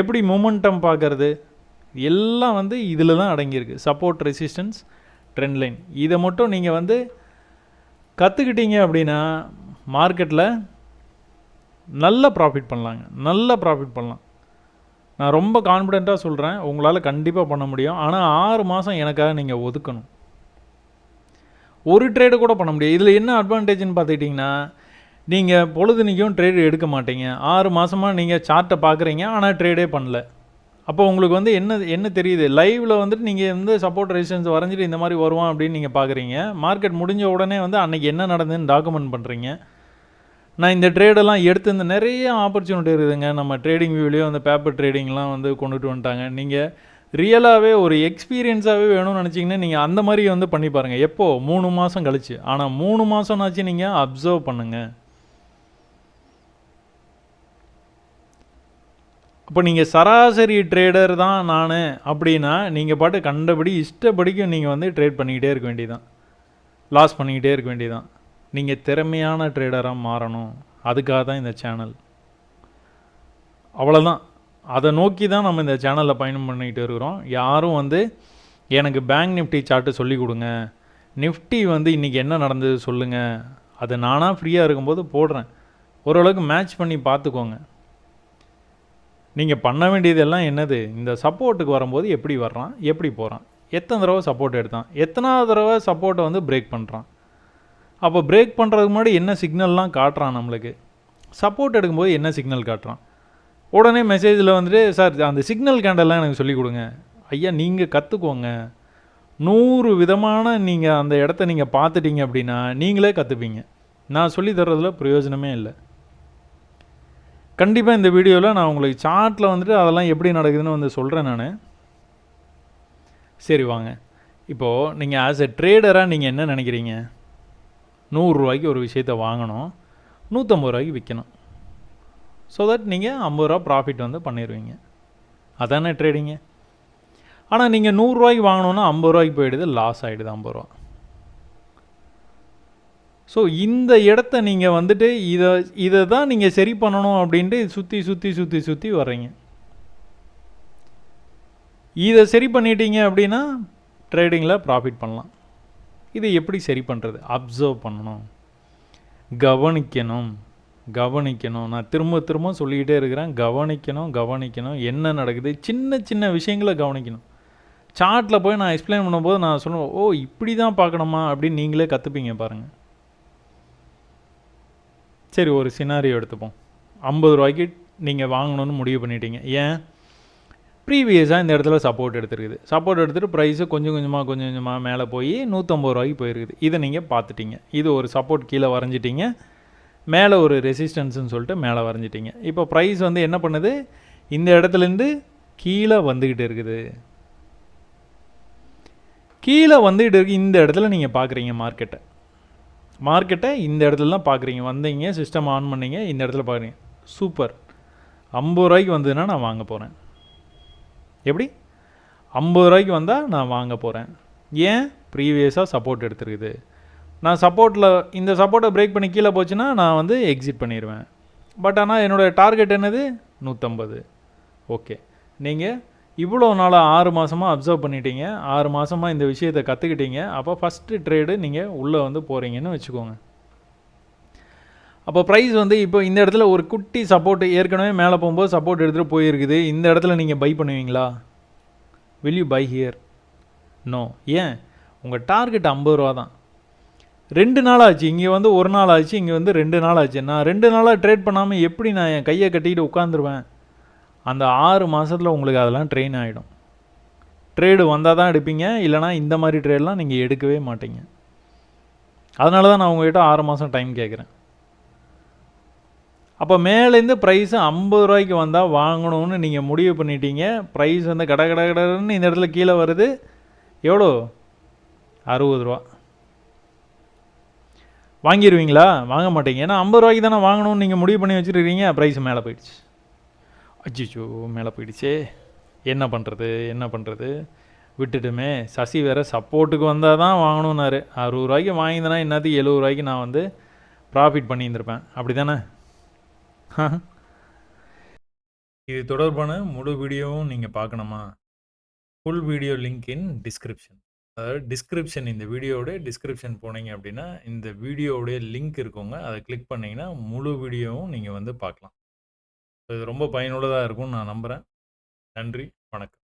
எப்படி மொமெண்டம் பார்க்கறது? எல்லாம் வந்து இதில் தான் அடங்கியிருக்கு. சப்போர்ட் ரெசிஸ்டன்ஸ் ட்ரெண்ட் லைன் இதை மட்டும் நீங்கள் வந்து கற்றுக்கிட்டீங்க அப்படின்னா மார்க்கெட்டில் நல்ல ப்ராஃபிட் பண்ணலாங்க. நல்ல ப்ராஃபிட் பண்ணலாம். நான் ரொம்ப கான்ஃபிடெண்ட்டாக சொல்கிறேன் உங்களால் கண்டிப்பாக பண்ண முடியும். ஆனால் ஆறு மாதம் எனக்காக நீங்கள் ஒதுக்கணும். ஒரு ட்ரேடு கூட பண்ண முடியாது. இதில் என்ன அட்வான்டேஜ்னு பார்த்துக்கிட்டிங்கன்னா நீங்கள் பொழுதுனிக்கும் ட்ரேடு எடுக்க மாட்டீங்க. ஆறு மாதமாக நீங்கள் சார்ட்டை பார்க்குறீங்க ஆனால் ட்ரேடே பண்ணல. அப்போ உங்களுக்கு வந்து என்ன என்ன தெரியுது? லைவில் வந்துட்டு நீங்கள் வந்து சப்போர்ட் ரெசிஸ்டன்ஸ் வரைஞ்சிட்டு இந்த மாதிரி வருவான் அப்படின்னு நீங்கள் பார்க்குறீங்க மார்க்கெட் முடிஞ்ச உடனே வந்து அன்றைக்கி என்ன நடந்ததுன்னு டாக்குமெண்ட் பண்ணுறீங்க நான் இந்த ட்ரேடெல்லாம் எடுத்து இந்த நிறைய ஆப்பர்ச்சுனிட்டி இருக்குதுங்க. நம்ம ட்ரேடிங் வியூலேயும் அந்த பேப்பர் ட்ரேடிங்லாம் வந்து கொண்டுட்டு வந்துட்டாங்க. நீங்கள் ரியலாகவே ஒரு எக்ஸ்பீரியன்ஸாகவே வேணும்னு நினச்சிங்கன்னா நீங்கள் அந்த மாதிரி வந்து பண்ணி பாருங்கள் எப்போது மூணு மாதம் கழிச்சு. ஆனால் மூணு மாதம்னாச்சு நீங்கள் அப்சர்வ் பண்ணுங்கள் அப்போ நீங்கள் சராசரி ட்ரேடர் தான் நான் அப்படின்னா நீங்கள் பாட்டு கண்டபடி இஷ்டப்படிக்கும் நீங்கள் வந்து ட்ரேட் பண்ணிக்கிட்டே இருக்க வேண்டியதான் லாஸ் பண்ணிக்கிட்டே இருக்க வேண்டியதான் நீங்கள் திறமையான ட்ரேடராக மாறணும். அதுக்காக தான் இந்த சேனல் அவ்வளோதான் அதை நோக்கி தான் நம்ம இந்த சேனலில் பயணம் பண்ணிக்கிட்டு இருக்கிறோம். யாரும் வந்து எனக்கு பேங்க் நிஃப்டி சார்ட்டு சொல்லி கொடுங்க. நிஃப்டி வந்து இன்றைக்கி என்ன நடந்தது சொல்லுங்கள் அது நானாக ஃப்ரீயாக இருக்கும்போது போடுறேன். ஓரளவுக்கு மேட்ச் பண்ணி பார்த்துக்கோங்க. நீங்கள் பண்ண வேண்டியதெல்லாம் என்னது? இந்த சப்போர்ட்டுக்கு வரும்போது எப்படி வர்றான்? எப்படி போகிறான் எத்தனை தடவை சப்போர்ட் எடுத்தான்? எத்தனாவது தடவை சப்போர்ட்டை வந்து பிரேக் பண்ணுறான் அப்போ பிரேக் பண்ணுறதுக்கு முன்னாடி என்ன சிக்னல்லாம் காட்டுறான் நம்மளுக்கு? சப்போர்ட் எடுக்கும்போது என்ன சிக்னல் காட்டுறான்? உடனே மெசேஜில் வந்துட்டு சார் அந்த சிக்னல் கேண்டெல்லாம் எனக்கு சொல்லிக் கொடுங்க. ஐயா நீங்கள் கற்றுக்கோங்க நூறு விதமான நீங்கள் அந்த இடத்த நீங்கள் பார்த்துட்டீங்க அப்படின்னா நீங்களே கற்றுப்பீங்க நான் சொல்லி தர்றதில் பிரயோஜனமே இல்லை. கண்டிப்பாக இந்த வீடியோவில் நான் உங்களுக்கு சார்ட்டில் வந்துட்டு அதெல்லாம் எப்படி நடக்குதுன்னு வந்து சொல்கிறேன் நான். சரி வாங்க. இப்போது நீங்கள் ஆஸ் எ ட்ரேடராக நீங்கள் என்ன நினைக்கிறீங்க? நூறுரூவாய்க்கு ஒரு விஷயத்தை வாங்கணும். நூற்றம்பது ரூபாய்க்கு விற்கணும் ஸோ தட் நீங்கள் ஐம்பது ரூபா ப்ராஃபிட் வந்து பண்ணிடுவீங்க அதானே ட்ரேடிங்கு ஆனால் நீங்கள் நூறுரூவாய்க்கு வாங்கணுன்னா ஐம்பது ரூபாய்க்கு போயிடுது லாஸ் ஆகிடுது ஐம்பது ரூபா. ஸோ இந்த இடத்த நீங்கள் வந்துட்டு இதை இதை தான் நீங்கள் சரி பண்ணணும் அப்படின்ட்டு சுற்றி சுற்றி சுற்றி சுற்றி வர்றீங்க. இதை சரி பண்ணிட்டீங்க அப்படின்னா ட்ரேடிங்கில் ப்ராஃபிட் பண்ணலாம். இதை எப்படி சரி பண்ணுறது அப்சர்வ் பண்ணணும். கவனிக்கணும். கவனிக்கணும். நான் திரும்ப திரும்ப சொல்லிக்கிட்டே இருக்கிறேன். கவனிக்கணும் கவனிக்கணும். என்ன நடக்குது? சின்ன சின்ன விஷயங்களை கவனிக்கணும். சார்ட்டில் போய் நான் எக்ஸ்பிளைன் பண்ணும்போது நான் சொல்லுவேன் ஓ இப்படி தான் பார்க்கணுமா? அப்படின்னு நீங்களே கற்றுப்பீங்க பாருங்கள் சரி ஒரு சினாரியோ எடுத்துப்போம். ஐம்பது ரூபாய்க்கு நீங்கள் வாங்கணும்னு முடிவு பண்ணிட்டீங்க. ஏன்? ப்ரீவியஸாக இந்த இடத்துல சப்போர்ட் எடுத்துருக்குது. சப்போர்ட் எடுத்துகிட்டு ப்ரைஸு கொஞ்சம் கொஞ்சமாக கொஞ்சம் கொஞ்சமாக மேலே போய் நூற்றம்பது ரூபாய்க்கு போயிருக்குது. இதை நீங்கள் பார்த்துட்டீங்க. இது ஒரு சப்போர்ட் கீழே வரைஞ்சிட்டிங்க. மேலே ஒரு ரெசிஸ்டன்ஸ்னு சொல்லிட்டு மேலே வரைஞ்சிட்டிங்க. இப்போ ப்ரைஸ் வந்து என்ன பண்ணுது? இந்த இடத்துலேருந்து கீழே வந்துக்கிட்டு இருக்குது. கீழே வந்துக்கிட்டு இருக்கு. இந்த இடத்துல நீங்கள் பார்க்குறீங்க மார்க்கெட்டை மார்க்கெட்டை இந்த இடத்துல தான் பார்க்குறீங்க. வந்தீங்க சிஸ்டம் ஆன் பண்ணீங்க இந்த இடத்துல பார்க்குறீங்க. சூப்பர் ஐம்பது ரூபாய்க்கு வந்ததுன்னா நான் வாங்க போகிறேன் எப்படி? ஐம்பது ரூபாய்க்கு வந்தால் நான் வாங்க போகிறேன் ஏன்? ப்ரீவியஸாக சப்போர்ட் எடுத்துருக்குது. நான் சப்போர்ட்டில் இந்த சப்போர்ட்டை பிரேக் பண்ணி கீழே போச்சுன்னா நான் வந்து எக்ஸிட் பண்ணிடுவேன் பட் ஆனால் என்னோடய டார்கெட் என்னது? நூற்றம்பது ஓகே நீங்கள் இவ்வளோ நாளாக ஆறு மாதமாக அப்சர்வ் பண்ணிட்டீங்க. ஆறு மாதமாக இந்த விஷயத்தை கற்றுக்கிட்டீங்க அப்போ ஃபஸ்ட்டு ட்ரேடு நீங்கள் உள்ளே வந்து போகிறீங்கன்னு வச்சுக்கோங்க. அப்போ ப்ரைஸ் வந்து இப்போ இந்த இடத்துல ஒரு குட்டி சப்போர்ட் ஏற்கனவே மேலே போகும்போது சப்போர்ட் எடுத்துகிட்டு போயிருக்குது. இந்த இடத்துல நீங்கள் பை பண்ணுவீங்களா? Will you buy here no ஏன்? உங்கள் டார்கெட் ஐம்பது ரூபா தான். ரெண்டு நாள் ஆச்சு. இங்கே வந்து ஒரு நாள் ஆச்சு. இங்கே வந்து ரெண்டு நாள் ஆச்சு. நான் ரெண்டு நாளாக ட்ரேட் பண்ணாமல் எப்படி நான் என் கையை கட்டிக்கிட்டு உட்காந்துருவேன் அந்த ஆறு மாதத்தில் உங்களுக்கு அதெல்லாம் ட்ரெயின் ஆகிடும் ட்ரேடு வந்தால் தான் எடுப்பீங்க இல்லைனா இந்த மாதிரி ட்ரேட்லாம் நீங்கள் எடுக்கவே மாட்டீங்க. அதனால தான் நான் உங்கள்கிட்ட ஆறு மாதம் டைம் கேட்குறேன். அப்போ மேலேருந்து ப்ரைஸு ஐம்பது ரூபாய்க்கு வந்தால் வாங்கணும்னு நீங்கள் முடிவு பண்ணிட்டீங்க. ப்ரைஸ் வந்து கட கட கடன்னு இந்த இடத்துல கீழே வருது. எவ்வளோ? அறுபது ரூபா. வாங்கிடுவீங்களா வாங்க மாட்டீங்க. ஏன்னா ஐம்பது ரூபாய்க்கு தானே வாங்கணும்னு நீங்கள் முடிவு பண்ணி வச்சுருக்கீங்க ப்ரைஸ் மேலே போயிடுச்சு. அஜிச்சோ மேலே போயிடுச்சே. என்ன பண்ணுறது என்ன பண்ணுறது விட்டுட்டுமே. சசி வேறு சப்போர்ட்டுக்கு வந்தால் தான் வாங்கணுன்னாரு அறுபது ரூபாய்க்கு வாங்கியிருந்தேன்னா என்னத்துக்கு எழுபது ரூபாய்க்கு நான் வந்து ப்ராஃபிட் பண்ணியிருந்திருப்பேன். அப்படி தானே இது தொடர்பான முழு வீடியோவும் நீங்கள் பார்க்கணுமா? Full video link in description அதாவது டிஸ்கிரிப்ஷன் இந்த வீடியோவுடைய டிஸ்கிரிப்ஷன் போனீங்க அப்படின்னா இந்த வீடியோவுடைய லிங்க் இருக்குங்க. அதை கிளிக் பண்ணிங்கன்னா முழு வீடியோவும் நீங்கள் வந்து பார்க்கலாம். இது ரொம்ப பயனுள்ளதாக இருக்கும்னு நான் நம்புகிறேன் நன்றி வணக்கம்.